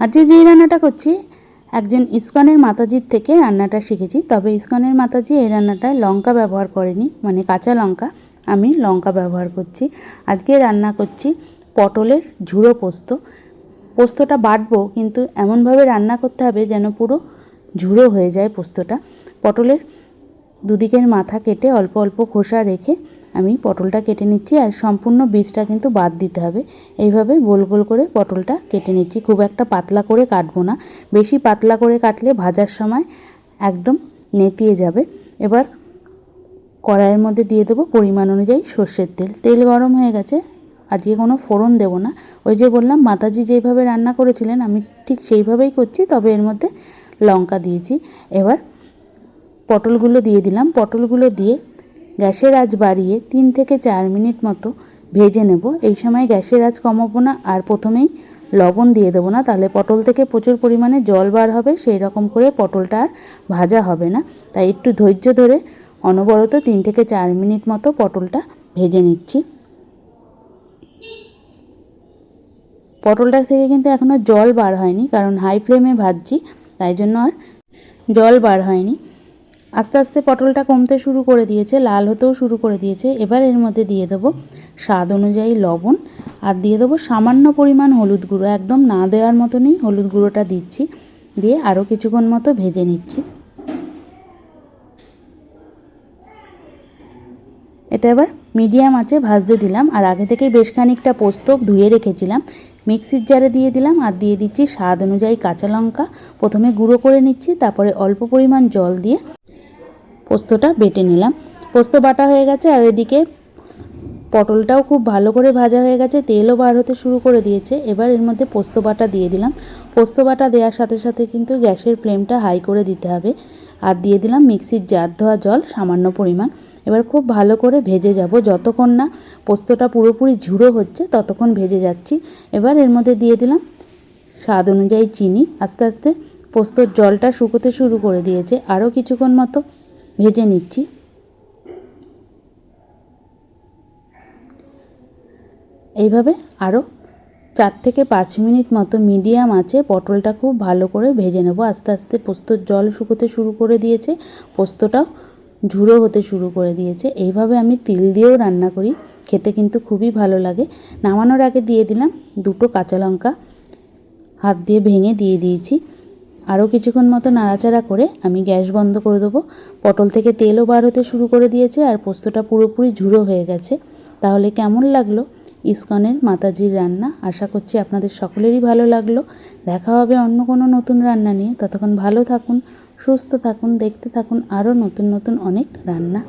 আজকে যেই রান্নাটা করছি, একজন ইস্কনের মাতাজির থেকে রান্নাটা শিখেছি। তবে ইস্কনের মাতাজি এই রান্নাটায় লঙ্কা ব্যবহার করেনি মানে কাঁচা লঙ্কা। আমি লঙ্কা ব্যবহার করছি। আজকে রান্না করছি পটলের ঝুড়ো পোস্ত। পোস্তটা বাটবো, কিন্তু এমনভাবে রান্না করতে হবে যেন পুরো ঝুড়ো হয়ে যায় পোস্তটা। পটলের দুদিকের মাথা কেটে অল্প অল্প খোসা রেখে আমি পটলটা কেটে নিচ্ছি আর সম্পূর্ণ বীজটা কিন্তু বাদ দিতে হবে। এইভাবে গোল গোল করে পটলটা কেটে নিচ্ছি। খুব একটা পাতলা করে কাটবো না। বেশি পাতলা করে কাটলে ভাজার সময় একদম নেতিয়ে যাবে। এবার কড়াইয়ের মধ্যে দিয়ে দেবো পরিমাণ অনুযায়ী সর্ষের তেল। তেল গরম হয়ে গেছে। আজকে কোনো ফোড়ন দেবো না। ওই যে বললাম, মাতাজি যেইভাবে রান্না করেছিলেন, আমি ঠিক সেইভাবেই করছি, তবে এর মধ্যে লঙ্কা দিয়েছি। এবার পটলগুলো দিয়ে দিলাম। পটলগুলো দিয়ে গ্যাসের আঁচ বাড়িয়ে তিন থেকে চার মিনিট মতো ভেজে নেব। এই সময় গ্যাসের আঁচ কমাবো না আর প্রথমেই লবণ দিয়ে দেবো না। তাহলে পটল থেকে প্রচুর পরিমাণে জল বার হবে সেই রকম করে পটলটা আর ভাজা হবে না। তাই একটু ধৈর্য ধরে অনবরত তিন থেকে চার মিনিট মতো পটলটা ভেজে নিচ্ছি। পটলটা থেকে কিন্তু এখনও জল বার হয়নি, কারণ হাই ফ্লেমে ভাজছি, তাই জন্য আর জল বার হয়নি। আস্তে আস্তে পটলটা কমতে শুরু করে দিয়েছে, লাল হতেও শুরু করে দিয়েছে। এবার এর মধ্যে দিয়ে দেবো স্বাদ অনুযায়ী লবণ আর দিয়ে দেবো সামান্য পরিমাণ হলুদ গুঁড়ো। একদম না দেওয়ার মতনই হলুদ গুঁড়োটা দিচ্ছি, দিয়ে আরও কিছুক্ষণ মতো ভেজে নিচ্ছি। এটা এবার মিডিয়াম আঁচে ভাজতে দিলাম আর আগে থেকে বেশ খানিকটা পোস্ত ধুয়ে রেখেছিলাম। মিক্সির জারে দিয়ে দিলাম আর দিয়ে দিচ্ছি স্বাদ অনুযায়ী কাঁচা লঙ্কা। প্রথমে গুঁড়ো করে নিচ্ছি, তারপরে অল্প পরিমাণ জল দিয়ে পোস্তটা বেটে নিলাম। পোস্ত বাটা হয়ে গেছে আর এদিকে পটলটাও খুব ভালো করে ভাজা হয়ে গেছে, তেলও বার হতে শুরু করে দিয়েছে। এবার এর মধ্যে পোস্ত বাটা দিয়ে দিলাম। পোস্ত বাটা দেওয়ার সাথে সাথে কিন্তু গ্যাসের ফ্লেমটা হাই করে দিতে হবে। আর দিয়ে দিলাম মিক্সির জার ধোয়া জল সামান্য পরিমাণ। এবার খুব ভালো করে ভেজে যাব। যতক্ষণ না পোস্তটা পুরোপুরি ঝুড়ো হচ্ছে, ততক্ষণ ভেজে যাচ্ছি। এবার এর মধ্যে দিয়ে দিলাম স্বাদ অনুযায়ী চিনি। আস্তে আস্তে পোস্তর জলটা শুকোতে শুরু করে দিয়েছে। আরও কিছুক্ষণ মতো ভেজে নিচ্ছি। এইভাবে আরও চার থেকে পাঁচ মিনিট মতো মিডিয়াম আছে পটলটা খুব ভালো করে ভেজে নেব। আস্তে আস্তে পোস্তর জল শুকোতে শুরু করে দিয়েছে, পোস্তটাও ঝুড়ো হতে শুরু করে দিয়েছে। এইভাবে আমি তিল দিয়েও রান্না করি, খেতে কিন্তু খুবই ভালো লাগে। নামানোর আগে দিয়ে দিলাম দুটো কাঁচা লঙ্কা, হাত দিয়ে ভেঙে দিয়ে দিয়েছি। আরও কিছুক্ষণ মতো নাড়াচাড়া করে আমি গ্যাস বন্ধ করে দেবো। পটল থেকে তেলও বার হতে শুরু করে দিয়েছে আর পোস্তটা পুরোপুরি ঝুড়ো হয়ে গেছে। তাহলে কেমন লাগল ইস্কনের মাতাজির রান্না? আশা করছি আপনাদের সকলেরই ভালো লাগল। দেখা হবে অন্য কোনো নতুন রান্না নিয়ে। ততক্ষণ ভালো থাকুন, সুস্থ থাকুন, দেখতে থাকুন আরও নতুন নতুন অনেক রান্না।